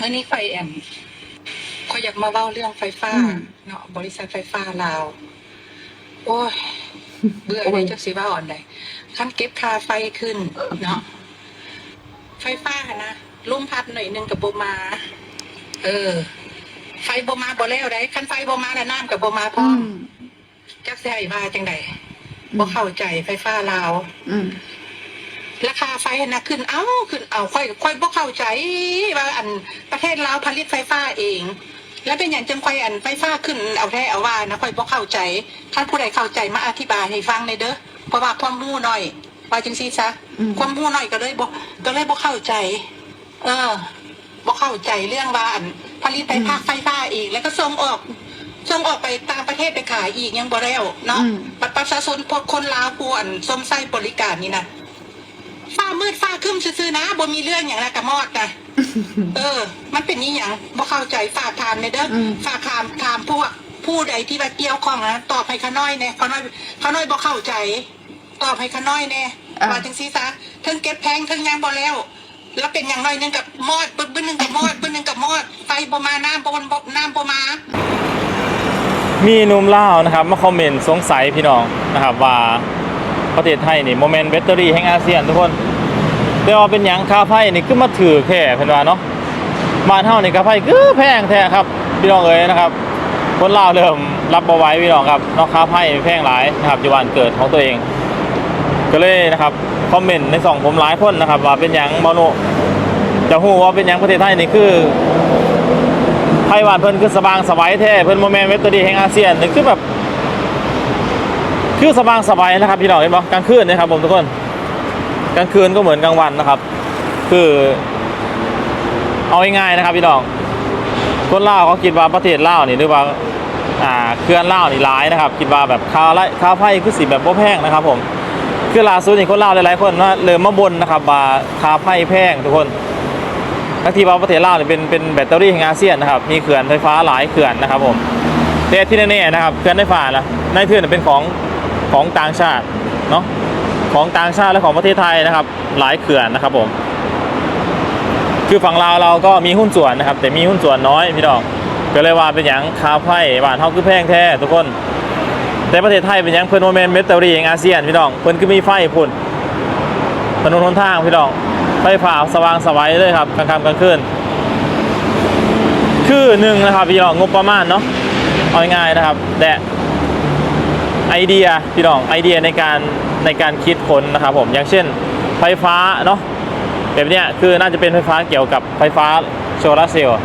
อันนี้ไฟแอมเขาอยากมาเล่าเรื่องไฟฟ้าอืม เนาะบริษัทไฟฟ้าลาว โอ้ยเบื่อเลยจักสิว่าอ่อนใดขั้นเก็บค่าไฟขึ้น เนาะไฟฟ้านะลุ่มพัดหน่อยหนึงกับโบมา เออ ไฟโบมาบ่แล้วได้ขั้นไฟโบมาแล้วน้ำกับโบมาพร้อือมมจักสิให้ว่าจังไดบ่เข้าใจไฟฟ้าลาว อืม ราคาไฟนะขึ้นเอ้าขึ้นเอาค่อยค่อยบ่เข้าใจว่าอันประเทศลาวผลิตไฟฟ้าเอง แล้วเป็นอย่างจังค่อยอันไฟฟ้าขึ้นเอาแท้เอาว่านะค่อยบ่เข้าใจท่านผู้ใดเข้าใจมาอธิบายให้ฟังในอยเด้อเพราะว่าความรู้น้อยว่าจังซี่ซะอืมความรู้น้อยก็เลยบ่ก็เลยบ่เข้าใจ เออบ่เข้าใจเรื่องว่าอันผลิตไฟฟ้าไฟฟ้าเองแล้วก็ส่งออกส่งออกไปต่างประเทศไปขายอีกยังบ่แล้วเนาะอืมบัตรประชาชนพวกคนลาวผู้อันส้มไส้บริการนี่นะ ฟ้ามืดฟ้าครึ้มซื่อๆนะบ่มีเรื่องอย่างนะกะมอดนะเออ มันเป็นนี่อย่างบ่เข้าใจฝากถามในอยเด้ออม ฝากถามถามพวกผู้ใดที่ว่าเกี่ยวข้องนะตอบให้ขาน้อยแน่ขาน้อยขาน้อยบ่เข้าใจ ตอบให้ขาน้อยแน่ว่าจังซี่ซะเทิงเก็บแพงเทิงยังบ่แล้ว แล้วเป็นอย่างน้อยหนึงกับมอดบึ้นบึ้นหนึงกับมอดบึ้นหนึงกับมอดไฟบ่มาน้ำบ่บ่น้ำบ่มา มีหนุ่มลาวนะครับมาคอมเมนต์สงสัยพี่น้องนะครับว่า ประเทศไทยนี่โมเมนต์แบตเตอรี่แห่งอาเซียนทุกคนแต่ว่าเป็นหยังคาไฟนี่คือมาถือแค่เพิ่นว่าเนาะบ้านเฮานี่คาไฟคือแพงแท้ครับพี่น้องเอ๋ยนะครับ คนลาวเริ่มรับบ่ไหว้พี่น้องครับเนาะคาไฟแพงหลายนะครับอยู่บ้านเกิดของตัวเอง ก็เลยนะครับคอมเมนต์ในสองผมหลายคนนะครับ ว่าเป็นหยังบ่โนจะฮู้ว่าเป็นหยังประเทศไทยนี่คือไต้หวันเพิ่นคือสบางสบายแท้เพิ่นโมเมนต์เวตดีแห่งอาเซียนนี่คือแบบ คือสบางสบายนะครับพี่น้องเห็นบ่กลางคืนนะครับผมทุกคน กลางคืนก็เหมือนกลางวันนะครับ คือ เอาง่ายๆนะครับพี่น้องคนลาเขาคิดว่าประเทศลานี่หรือว่าอ่าเคลื่อนลานี่ร้ายนะครับคิดว่าแบบค่าไล่ค่าไฟคือสิแบบบ่แพงนะครับ ผมคือล่าสุดนี่คนลาหลายๆคนว่าเริ่มมาบนนะครับว่าค่าไฟแพงทุกคนทั้งที่ว่าประเทศลาวเนี่ยเป็นเป็นแบตเตอรี่แห่งอาเซียนนะครับมีเขื่อนไฟฟ้าหลายเขื่อนนะครับผมแต่ที่แน่ๆนะครับเขื่อนไฟฟ้าละในเทือนเป็นของ ของต่างชาติเนาะของต่างชาติและของประเทศไทยนะครับ หลายเขื่อนนะครับผมคือฝั่งลาวเราก็มีหุ้นส่วนนะครับ แต่มีหุ้นส่วนน้อยพี่น้องก็เลยว่าเป็นอย่างคาไฟบ้านเฮาคือแพงแท้ทุกคน แต่ประเทศไทยเป็นอย่างเพิ่นโมเมนต์แบตเตอรี่แห่งอาเซียนพี่น้องเพิ่นคือมีไฟพุ่นถนนหนทางพี่น้องไฟฟ้าสว่างสวัยเลยครับกลางค่ำกลางคืนคือหนึ่งนะครับพี่น้องงบประมาณเนาะเอาง่ายนะครับแต่ ไอเดียพี่น้องไอเดียในการในการคิดค้นนะครับผมอย่างเช่นไฟฟ้าเนาะแบบเนี้ยคือน่าจะเป็นไฟฟ้าเกี่ยวกับไฟฟ้าโซลาร์เซลล์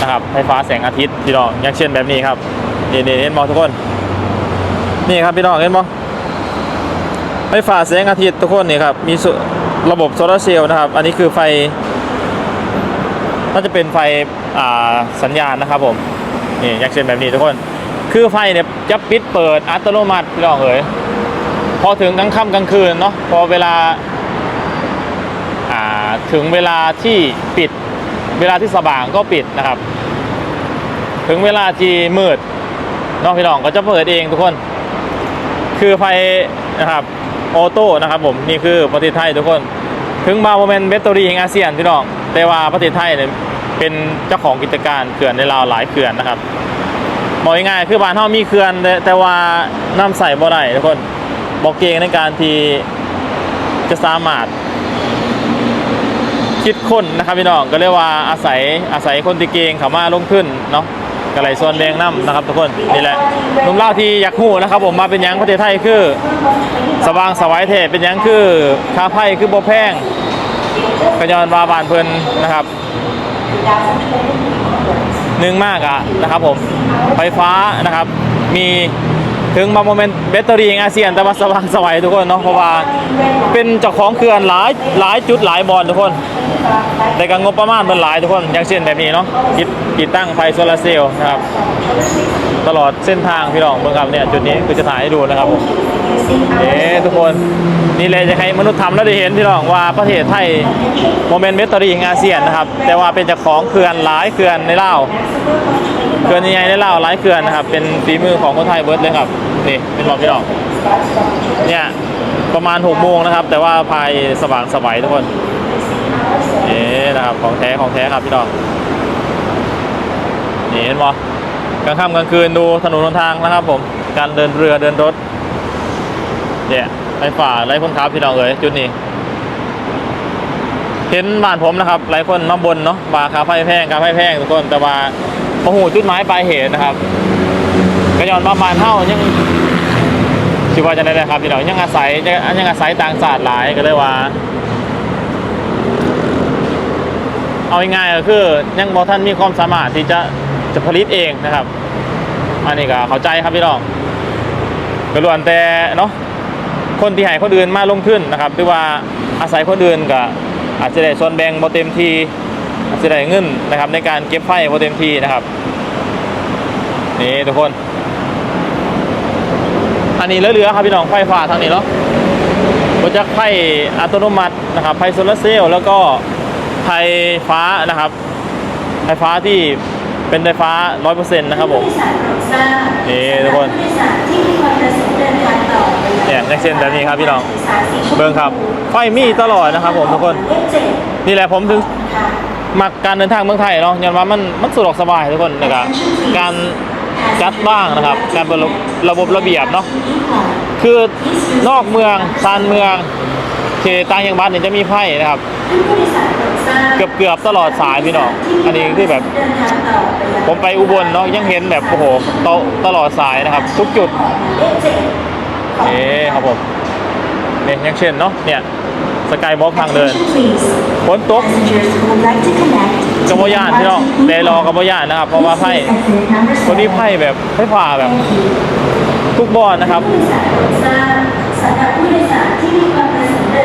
นะครับไฟฟ้าแสงอาทิตย์พี่น้องอย่างเช่นแบบนี้ครับนี่นี่เห็นมองทุกคนนี่ครับพี่น้องเห็นมองไฟฟ้าแสงอาทิตย์ทุกคนนี่ครับมีระบบโซลาร์เซลล์นะครับ อันนี้คือไฟน่าจะเป็นไฟสัญญาณนะครับผมนี่อย่างเช่นแบบนี้ทุกคน คือไฟเนี่ยจะปิดเปิดอัตโนมัติพี่น้องเอ๋ยพอถึงกลางค่ำกลางคืนเนาะพอเวลาอ่าถึงเวลาที่ปิดเวลาที่สว่างก็ปิดนะครับ ถึงเวลาที่มืดน้องพี่น้องก็จะเปิดเองทุกคน คือไฟนะครับออโต้นะครับผมนี่คือประเทศไทยทุกคน ถึงมาโมเมนต์แบตเตอรี่แห่งอาเซียนพี่น้องแต่ว่าประเทศไทยเนี่ยเป็นเจ้าของกิจการเขื่อนในลาวหลายเขื่อนนะครับ บอกง่ายๆคือบ้านเฮามีเขื่อนแต่แต่ว่าน้ำใส่บ่ได้ทุกคนบอกเกงในการที่จะสามารถคิดค้นนะครับพี่น้องก็เรียกว่าอาศัยอาศัยคนที่เกงเขามาลงทุนเนาะกระไรส่วนแบงน้ำนะครับทุกคนนี่แหละนุ่มเล่าที่อยากหูนะครับ ผมมาเป็นยังประเทศไทยคือ สว่างสวายเทศเป็นยังคือคาไพ่คือบ่แพงกระยอนวาบานเพลินนะครับ หนึ่งมากอะนะครับผมไฟฟ้านะครับมีถึงมาโมเมนต์แบตเตอรี่อาเซียนแต่ว่าสว่างสวัยทุกคนเนาะเพราะว่าเป็นเจ้าของเขื่อนหลายหลายจุดหลายบอลทุกคน แต่ก็งบประมาณมันหลายทุกคนอย่างเช่นแบบนี้เนาะติดติดตั้งไฟโซลาร์เซลล์นะครับ ตลอดเส้นทางพี่น้องเบิ่งครับเนี่ยจุดนี้คือจะถ่ายให้ดูนะครับเอ๊ทุกคนนี่เลยจะให้มนุษย์ทำแล้วได้เห็นพี่น้องว่าประเทศไทยโมเมนต์เมตอรีของอาเซียนนะครับ แต่ว่าเป็นจ้าของเขื่อนหลายเขื่อนในลาวเขื่อนใหญ่ในลาวหลายเขื่อนนะครับ เป็นฝีมือของคนไทยเบิร์ดเลยครับนี่เป็นบอกพี่น้องเนี่ยประมาณ6โมงนะครับ แต่ว่าภายสว่างสวัยทุกคน เอ๊ะนะครับของแท้ของแท้ครับพี่น้องนี่เห็นบ่กลางค่ำกลางคืนดูถนนหนทางนะครับ ผม การเดินเรือเดินรถเนี่ยไฟฝ่าไร้คนขับพี่น้องเอ๋ยจุดนี้ เห็นบ้านผมนะครับหลายคนมาบนเนาะว่าคาไฟแพงคาไฟแพงทุกคนแต่ว่าโอ้โหจุดหมายปลายเหตุนะครับก็ย้อนว่าบานเฮายังสิว่าจะได้เลยครับพี่น้องยังอาศัยยังยังอาศัยต่างศาสตร์หลายก็เลยว่า เอาง่ายๆก็คือยังบอท่านมีความสามารถที่จะจะผลิตเองนะครับ อันนี้ก็เข้าใจครับพี่น้องก็ล้วนแต่เนาะคนที่ให้คนอื่นมาลงทุนนะครับหรือว่าอาศัยคนอื่นก็อาจจะได้ส่วนแบ่งโมเต็มทีอาจจะได้เงินนะครับ ในการเก็บไฟโมเต็มทีนะครับนี่ทุกคน อันนี้เหลือๆครับพี่น้องไฟฟ้าทางนี้เนาะโปรเจกต์ไฟอัตโนมัตินะครับไฟโซลาร์เซลล์แล้วก็ ไฟฟ้านะครับ ไฟฟ้าที่เป็นไฟฟ้า 100%นะครับผมนี่ทุกคนเนี่ยในเส้นแบบนี้ครับพี่น้อง เบิ่งครับ ไฟมีตลอดนะครับผมทุกคน นี่แหละผมถึงมักการเดินทางเมืองไทยเนาะยันว่ามันมันสะดวกสบายทุกคนนะครับการจัดบ้างนะครับ การเป็นระบบระเบียบเนาะคือนอกเมืองชานเมือง เขตต่างจังหวัดเนี่ยจะมีไพ่นะครับ เกือบเกือบตลอดสายพี่น้องอันนี้คือแบบ ผมไปอุบลเนาะยังเห็นแบบโอ้โหตตลอดสายนะครับ ทุกจุดเอ๊ครับผมเนี่ยย่างเช่นเนาะเนี่ยสกายบล็อกทางเดินฝนตกกระโบยานพี่น้องแดรอกระโบยานนะครับ เพราะว่าไพ่วันนี้ไพ่แบบไพ่ผ่าแบบทุกบอลนะครับ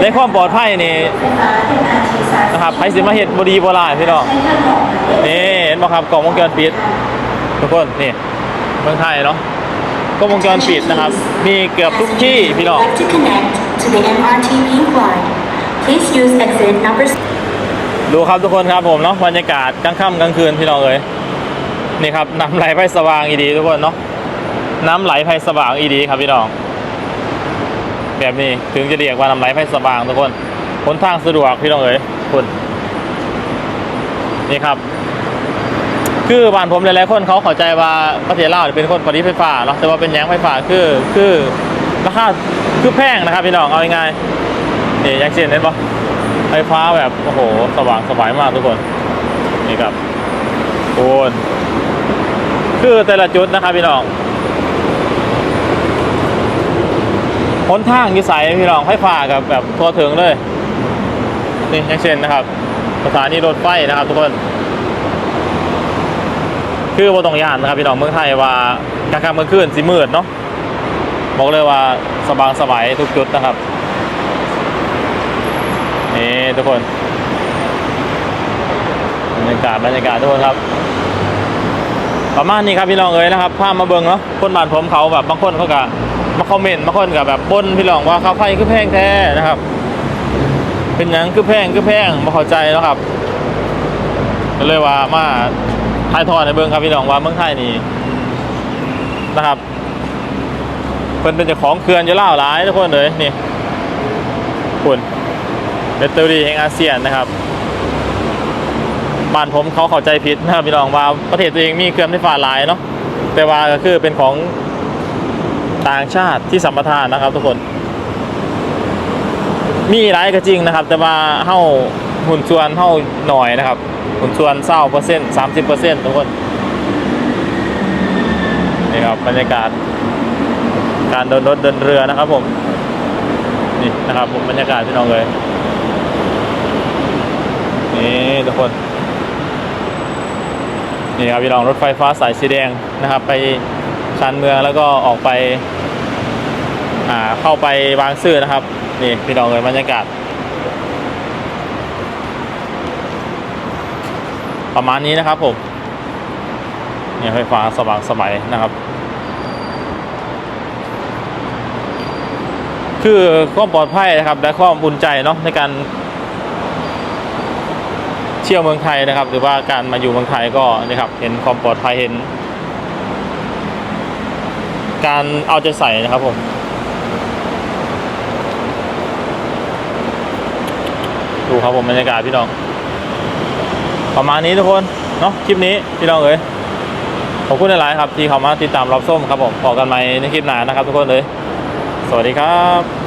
ในความปลอดภัยนี่นะครับไพ่สิมาเห็ดบดีโบราณพี่น้องนี่เห็นไหมครับกล่องวงจรปิดทุกคนนี่เมืองไทยเนาะกล้องวงจรปิดนะครับ มีเกือบทุกที่พี่น้อง to connect to the MRT Pink Line. Please use exit number ดูครับทุกคนครับผมเนาะบรรยากาศกลางค่ำกลางคืนพี่น้องเอ้ยนี่ครับน้ำไหลไฟสว่างอีดีทุกคนเนาะน้ำไหลไฟสว่างอีดีครับพี่น้อง แบบนี้ถึงจะเรียกว่าน้ำไหลไฟสว่างทุกคนหนทางสะดวกพี่น้องเอ้ยคุณนี่ครับ คือบ้านผมหลายๆคนเขาเข้าใจว่าประเทศลาวเป็นคนผลิตไฟฟ้าเนาะแต่ว่าเป็นหยังไฟฟ้าคือคือราคาคือแพงนะครับพี่น้องเอาง่ายๆนี่ยังเช่นเห็นปะไฟฟ้าแบบโอ้โห สว่างสบายมากทุกคนนี่ครับโอนคือแต่ละจุดนะครับพี่น้อง หนทางอยี่ใสพี่น้องไฟฟ้ากับแบบทั่วถึงเลยนี่อย่างเช่นนะครับสถานีรถไฟนะครับทุกคนคือบ่ต้องยานนะครับพี่น้องเมืองไทยว่ากลางค่ำกลางคืนสิมืดเนาะบอกเลยว่าสบายสบายทุกจุดนะครับนี่ทุกคนบรรยากาศบรรยากาศทุกคนครับ ประมาณนี้ครับพี่น้องเอ๋ยนะครับภาพมาเบิ่งเนาะคนบ้านผมเขาแบบบางคนเขาก็ มาคอมเมนต์บาคนก็แบบบ่นพี่น้องว่าค่าไฟคือแพงแท้นะครับ เป็นยังคือแพงคือแพงม่เข้าใจแล้วครับก็เลยว่ามาถ่ายทอดในเบิ้งครับพี่น้องว่าเมืองไทยนี่นะครับเพิ่นเป็นเจ้าของเขื่อนจะเล่าวหลายทุกคนเลยนี่คุณเบตเตอรี่แห่งอาเซียนนะครับบ้านผมเขาเข้าใจผิดนะครับพี่น้องว่าประเทศตัวเองมีเขื่อนไฟฟ้าหลายเนาะแต่ว่าก็คือเป็นของ ต่างชาติที่สัมปทานนะครับ ทุกคน มีหลายก็จริงนะครับ แต่ว่าเฮาหุ่นส่วนเฮาหน่อยนะครับ หุ่นส่วนเศร้าเปอร์เซ็นต์สามสิบเปอร์เซ็นต์ทุกคนนี่ครับบรรยากาศ การเดินรถเดินเรือนะครับผมนี่นะครับผมบรรยากาศพี่น้องเลยนี่ทุกคนนี่ครับพี่น้องรถไฟฟ้าสายสีแดงนะครับ ไป ชานเมืองแล้วก็ออกไปอ่าเข้าไปบางซื่อนะครับ นี่พี่น้องเลยบรรยากาศ ประมาณนี้นะครับผมเนี่ยไฟฟ้าสว่างสมัยนะครับ คือความปลอดภัยนะครับ และความอุ่นใจเนาะในการเที่ยวเมืองไทยนะครับ หรือว่าการมาอยู่เมืองไทยก็นี่ครับ เห็นความปลอดภัยเห็น การเอาใจใส่นะครับผมดูครับผมบรรยากาศพี่น้อง ประมาณนี้ทุกคนเนาะคลิปนี้พี่น้องเอ๋ยขอบคุณหลายๆครับที่เข้ามาติดตามรับส้มครับผมพอกันใหม่ในคลิปหน้านะครับทุกคนเลย สวัสดีครับ